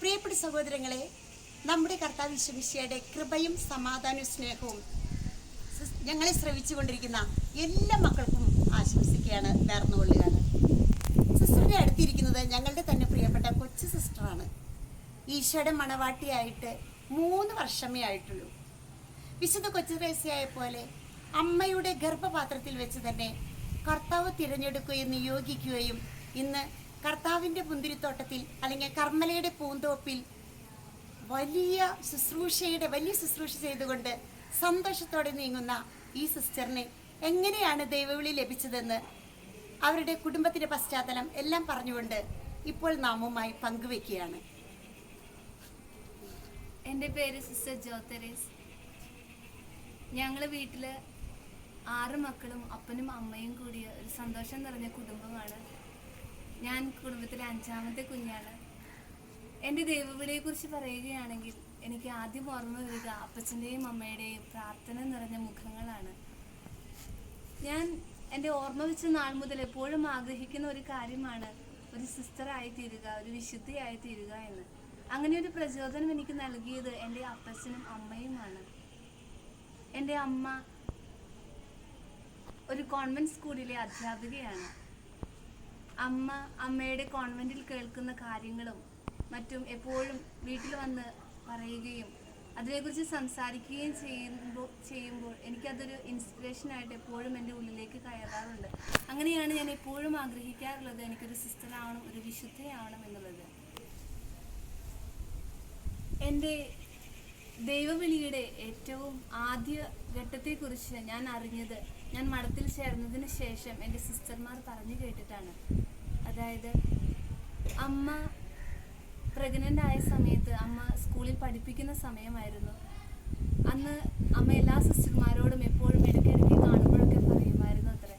പ്രിയപ്പെട്ട സഹോദരങ്ങളെ നമ്മുടെ കർത്താവ് ഈശോമിശിയുടെ കൃപയും സമാധാനവും സ്നേഹവും ഞങ്ങളെ ശ്രവിച്ചുകൊണ്ടിരിക്കുന്ന എല്ലാ മക്കൾക്കും ആശംസിക്കുകയാണ് നേർന്നുകൊള്ളുകയാണ്. സിസ്റ്ററിന്റെ അടുത്തിരിക്കുന്നത് ഞങ്ങളുടെ തന്നെ പ്രിയപ്പെട്ട കൊച്ചു സിസ്റ്ററാണ്. ഈശോയുടെ മണവാട്ടിയായിട്ട് മൂന്ന് വർഷമേ ആയിട്ടുള്ളൂ. വിശുദ്ധ കൊച്ചു കൊച്ചുറേസ്യയെ പോലെ അമ്മയുടെ ഗർഭപാത്രത്തിൽ വെച്ച് തന്നെ കർത്താവ് തിരഞ്ഞെടുക്കുകയും നിയോഗിക്കുകയും ഇന്ന് കർത്താവിന്റെ മുന്തിരിത്തോട്ടത്തിൽ അല്ലെങ്കിൽ കർമ്മലയുടെ പൂന്തോപ്പിൽ വലിയ ശുശ്രൂഷയുടെ വലിയ ശുശ്രൂഷ ചെയ്തുകൊണ്ട് സന്തോഷത്തോടെ നീങ്ങുന്ന ഈ സിസ്റ്ററിനെ എങ്ങനെയാണ് ദൈവവിളി ലഭിച്ചതെന്ന് അവരുടെ കുടുംബത്തിന്റെ പശ്ചാത്തലം എല്ലാം പറഞ്ഞുകൊണ്ട് ഇപ്പോൾ നാമുമായി പങ്കുവെക്കുകയാണ് എന്റെ പേര് സിസ്റ്റർ ജ്യോതെരേസ് ഞങ്ങൾ വീട്ടിൽ ആറ് മക്കളും അപ്പനും അമ്മയും കൂടിയ ഒരു സന്തോഷം നിറഞ്ഞ കുടുംബമാണ്. ഞാൻ കുടുംബത്തിലെ അഞ്ചാമത്തെ കുഞ്ഞാണ്. എന്റെ ദൈവവിളിയെ കുറിച്ച് പറയുകയാണെങ്കിൽ എനിക്ക് ആദ്യം ഓർമ്മ വരിക അപ്പച്ചന്റെയും അമ്മയുടെയും പ്രാർത്ഥന നിറഞ്ഞ മുഖങ്ങളാണ്. ഞാൻ എന്റെ ഓർമ്മ വെച്ച നാൾ മുതൽ എപ്പോഴും ആഗ്രഹിക്കുന്ന ഒരു കാര്യമാണ് ഒരു സിസ്റ്ററായി തീരുക ഒരു വിശുദ്ധിയായി തീരുക എന്ന്. അങ്ങനെ ഒരു പ്രചോദനം എനിക്ക് നൽകിയത് എന്റെ അപ്പച്ചനും അമ്മയുമാണ്. എന്റെ അമ്മ ഒരു കോൺവെന്റ് സ്കൂളിലെ അധ്യാപികയാണ്. അമ്മ അമ്മയുടെ കോൺവെന്റിൽ കേൾക്കുന്ന കാര്യങ്ങളും മറ്റും എപ്പോഴും വീട്ടിൽ വന്ന് പറയുകയും അതിനെക്കുറിച്ച് സംസാരിക്കുകയും ചെയ്യുമ്പോൾ ചെയ്യുമ്പോൾ എനിക്കതൊരു ഇൻസ്പിറേഷനായിട്ട് എപ്പോഴും എന്റെ ഉള്ളിലേക്ക് കയറാറുണ്ട്. അങ്ങനെയാണ് ഞാൻ എപ്പോഴും ആഗ്രഹിക്കാറുള്ളത് എനിക്കൊരു സിസ്റ്ററാവണം ഒരു വിശുദ്ധയാവണം എന്നുള്ളത്. എന്റെ ദൈവവിളിയുടെ ഏറ്റവും ആദ്യ ഘട്ടത്തെക്കുറിച്ച് ഞാൻ അറിഞ്ഞത് ഞാൻ മഠത്തിൽ ചേർന്നതിന് ശേഷം എന്റെ സിസ്റ്റർമാർ പറഞ്ഞു കേട്ടിട്ടാണ്. അതായത് അമ്മ പ്രഗ്നന്റ് ആയ സമയത്ത് അമ്മ സ്കൂളിൽ പഠിപ്പിക്കുന്ന സമയമായിരുന്നു. അന്ന് അമ്മ എല്ലാ സിസ്റ്റർമാരോടും എപ്പോഴും ഇടയ്ക്കിടയ്ക്ക് കാണുമ്പോഴൊക്കെ പറയുമായിരുന്നു അത്ര.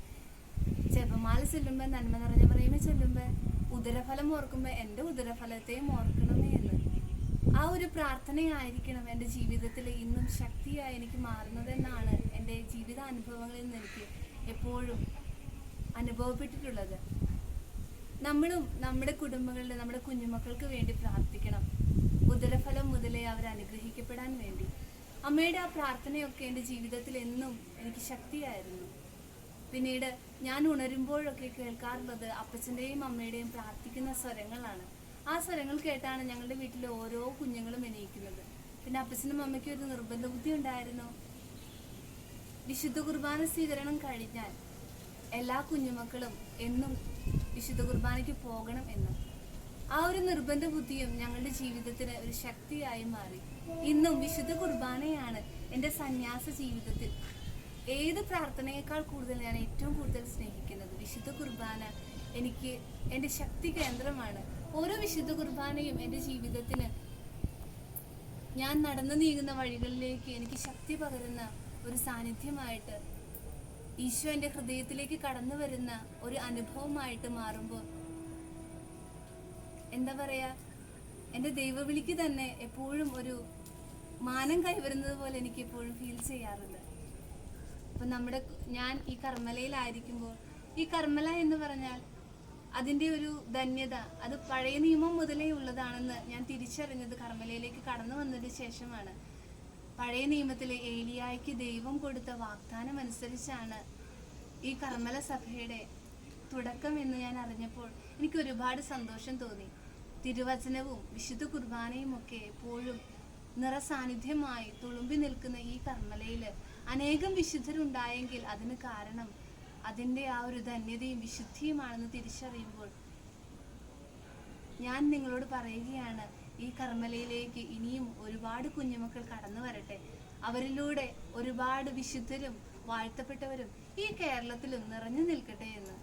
ജപമാല ചൊല്ലുമ്പോൾ നന്മ നിറഞ്ഞ പറയുമ്പോൾ ചൊല്ലുമ്പോൾ ഉദരഫലം ഓർക്കുമ്പോൾ എന്റെ ഉദരഫലത്തെയും ഓർക്കണമേ ആ ഒരു പ്രാർത്ഥനയായിരിക്കണം എന്റെ ജീവിതത്തിൽ ഇന്നും ശക്തിയായി എനിക്ക് മാറുന്നതെന്നാണ് എന്റെ ജീവിത അനുഭവങ്ങളിൽ നിന്ന് എനിക്ക് എപ്പോഴും അനുഭവപ്പെട്ടിട്ടുള്ളത്. നമ്മളും നമ്മുടെ കുടുംബങ്ങളിൽ നമ്മുടെ കുഞ്ഞുമക്കൾക്ക് വേണ്ടി പ്രാർത്ഥിക്കണം. ഉദരഫലം മുതലേ അവർ അനുഗ്രഹിക്കപ്പെടാൻ വേണ്ടി. അമ്മയുടെ ആ പ്രാർത്ഥനയൊക്കെ എന്റെ ജീവിതത്തിൽ എന്നും എനിക്ക് ശക്തിയായിരുന്നു. പിന്നീട് ഞാൻ ഉണരുമ്പോഴൊക്കെ കേൾക്കാറുള്ളത് അപ്പച്ചന്റെയും അമ്മയുടെയും പ്രാർത്ഥിക്കുന്ന സ്വരങ്ങളാണ്. ആ സ്വരങ്ങൾ കേട്ടാണ് ഞങ്ങളുടെ വീട്ടിലെ ഓരോ കുഞ്ഞുങ്ങളും എണീക്കുന്നത്. പിന്നെ അപ്പച്ചനും അമ്മയ്ക്കും ഒരു നിർബന്ധ ബുദ്ധി ഉണ്ടായിരുന്നു. വിശുദ്ധ കുർബാന സ്വീകരണം കഴിഞ്ഞാൽ എല്ലാ കുഞ്ഞുമക്കളും എന്നും വിശുദ്ധ കുർബാനയ്ക്ക് പോകണം എന്ന്. ആ ഒരു നിർബന്ധ ബുദ്ധിയും ഞങ്ങളുടെ ജീവിതത്തിന് ഒരു ശക്തിയായി മാറി. ഇന്നും വിശുദ്ധ കുർബാനയാണ് എന്റെ സന്യാസ ജീവിതത്തിൽ ഏത് പ്രാർത്ഥനയേക്കാൾ കൂടുതൽ ഞാൻ ഏറ്റവും കൂടുതൽ സ്നേഹിക്കുന്നത്. വിശുദ്ധ കുർബാന എനിക്ക് എന്റെ ശക്തി കേന്ദ്രമാണ്. ഓരോ വിശുദ്ധ കുർബാനയും എന്റെ ജീവിതത്തിന് ഞാൻ നടന്നു നീങ്ങുന്ന വഴികളിലേക്ക് എനിക്ക് ശക്തി പകരുന്ന ഒരു സാന്നിധ്യമായിട്ട് ഈശോ എന്റെ ഹൃദയത്തിലേക്ക് കടന്നു വരുന്ന ഒരു അനുഭവമായിട്ട് മാറുമ്പോൾ എന്താ പറയുക എന്റെ ദൈവവിളിക്ക് തന്നെ എപ്പോഴും ഒരു മാനം കൈവരുന്നത് പോലെ എനിക്ക് എപ്പോഴും ഫീൽ ചെയ്യാറുണ്ട്. അപ്പം നമ്മുടെ ഞാൻ ഈ കർമ്മലയിലായിരിക്കുമ്പോൾ ഈ കർമ്മല എന്ന് പറഞ്ഞാൽ അതിന്റെ ഒരു ധന്യത അത് പഴയ നിയമം മുതലേ ഉള്ളതാണെന്ന് ഞാൻ തിരിച്ചറിഞ്ഞത് കർമ്മലയിലേക്ക് കടന്നു വന്നതിന് ശേഷമാണ്. പഴയ നിയമത്തിലെ ഏലിയായ്ക്ക് ദൈവം കൊടുത്ത വാഗ്ദാനം അനുസരിച്ചാണ് ഈ കർമ്മല സഭയുടെ തുടക്കം എന്ന് ഞാൻ അറിഞ്ഞപ്പോൾ എനിക്ക് ഒരുപാട് സന്തോഷം തോന്നി. തിരുവചനവും വിശുദ്ധ കുർബാനയും ഒക്കെ എപ്പോഴും നിറസാന്നിധ്യമായി തുളുമ്പി നിൽക്കുന്ന ഈ കർമ്മലയിൽ അനേകം വിശുദ്ധരുണ്ടായെങ്കിൽ അതിന് കാരണം അതിന്റെ ആ ഒരു ധന്യതയും വിശുദ്ധിയുമാണെന്ന് തിരിച്ചറിയുമ്പോൾ ഞാൻ നിങ്ങളോട് പറയുകയാണ് ഈ കർമ്മലയിലേക്ക് ഇനിയും ഒരുപാട് കുഞ്ഞുമക്കൾ കടന്നു വരട്ടെ. അവരിലൂടെ ഒരുപാട് വിശുദ്ധരും വാഴ്ത്തപ്പെട്ടവരും ഈ കേരളത്തിലും നിറഞ്ഞു നിൽക്കട്ടെ എന്ന്.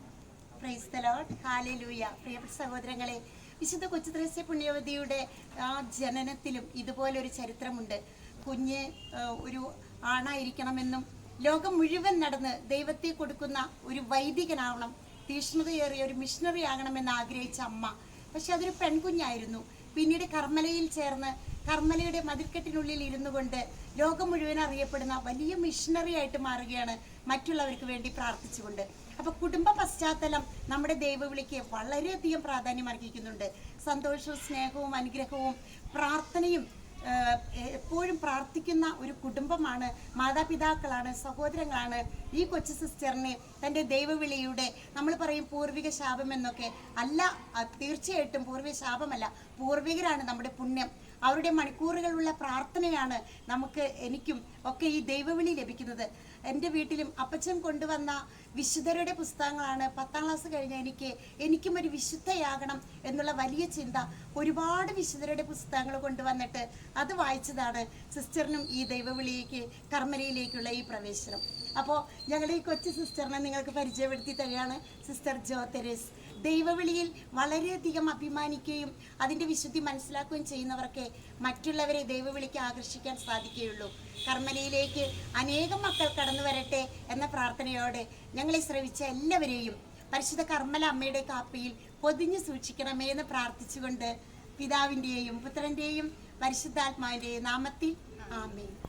പ്രൈസ് പ്രിയപ്പെട്ട സഹോദരങ്ങളെ വിശുദ്ധ കൊച്ചുത്രസ്യ പുണ്യവതിയുടെ ആ ജനനത്തിലും ഇതുപോലൊരു ചരിത്രമുണ്ട്. കുഞ്ഞ് ഒരു ആണായിരിക്കണമെന്നും ലോകം മുഴുവൻ നടന്ന് ദൈവത്തെ കൊടുക്കുന്ന ഒരു വൈദികനാവണം തീഷ്ണതയേറിയ ഒരു മിഷണറി ആകണമെന്ന് ആഗ്രഹിച്ച അമ്മ. പക്ഷെ അതൊരു പെൺകുഞ്ഞായിരുന്നു. പിന്നീട് കർമ്മലയിൽ ചേർന്ന് കർമ്മലയുടെ മതിൽക്കെട്ടിനുള്ളിൽ ഇരുന്നു കൊണ്ട് ലോകം മുഴുവൻ അറിയപ്പെടുന്ന വലിയ മിഷണറി ആയിട്ട് മാറുകയാണ് മറ്റുള്ളവർക്ക് വേണ്ടി പ്രാർത്ഥിച്ചുകൊണ്ട്. അപ്പൊ കുടുംബ പശ്ചാത്തലം നമ്മുടെ ദൈവവിളിക്ക് വളരെയധികം പ്രാധാന്യം അർഹിക്കുന്നുണ്ട്. സന്തോഷവും സ്നേഹവും അനുഗ്രഹവും പ്രാർത്ഥനയും എപ്പോഴും പ്രാർത്ഥിക്കുന്ന ഒരു കുടുംബമാണ്. മാതാപിതാക്കളാണ് സഹോദരങ്ങളാണ്. ഈ കൊച്ചു സിസ്റ്ററിനെ തന്റെ ദൈവവിളിയുടെ നമ്മൾ പറയും പൂർവിക ശാപം എന്നൊക്കെ അല്ല തീർച്ചയായിട്ടും പൂർവിക ശാപമല്ല. പൂർവികരാണ് നമ്മുടെ പുണ്യം. അവരുടെ മണിക്കൂറുകളുള്ള പ്രാർത്ഥനയാണ് നമുക്ക് എനിക്കും ഒക്കെ ഈ ദൈവവിളി ലഭിക്കുന്നത്. എന്റെ വീട്ടിലും അപ്പച്ചൻ കൊണ്ടുവന്ന വിശുദ്ധരുടെ പുസ്തകങ്ങളാണ്. പത്താം ക്ലാസ് കഴിഞ്ഞ എനിക്ക് എനിക്കും ഒരു വിശുദ്ധയാകണം എന്നുള്ള വലിയ ചിന്ത ഒരുപാട് വിശുദ്ധരുടെ പുസ്തകങ്ങൾ കൊണ്ടുവന്നിട്ട് അത് വായിച്ചതാണ് സിസ്റ്ററിനും ഈ ദൈവവിളിയിലേക്ക് കർമ്മരയിലേക്കുള്ള ഈ പ്രവേശനം. അപ്പോൾ ഞങ്ങളുടെ ഈ കൊച്ചു സിസ്റ്ററിനെ നിങ്ങൾക്ക് പരിചയപ്പെടുത്തി തരികയാണ് സിസ്റ്റർ ജോ തെരേസ്. ദൈവവിളിയിൽ വളരെയധികം അഭിമാനിക്കുകയും അതിന്റെ വിശുദ്ധി മനസ്സിലാക്കുകയും ചെയ്യുന്നവർക്ക് മറ്റുള്ളവരെ ദൈവവിളിക്ക് ആകർഷിക്കാൻ സാധിക്കുകയുള്ളൂ. കർമ്മലയിലേക്ക് അനേകം മക്കൾ കടന്നു വരട്ടെ എന്ന പ്രാർത്ഥനയോടെ ഞങ്ങളെ ശ്രവിച്ച എല്ലാവരെയും പരിശുദ്ധ കർമ്മല അമ്മയുടെ കാപ്പിയിൽ പൊതിഞ്ഞു സൂക്ഷിക്കണമേ എന്ന് പ്രാർത്ഥിച്ചുകൊണ്ട് പിതാവിന്റെയും പുത്രന്റെയും പരിശുദ്ധാത്മാവിന്റെയും നാമത്തിൽ ആമേൻ.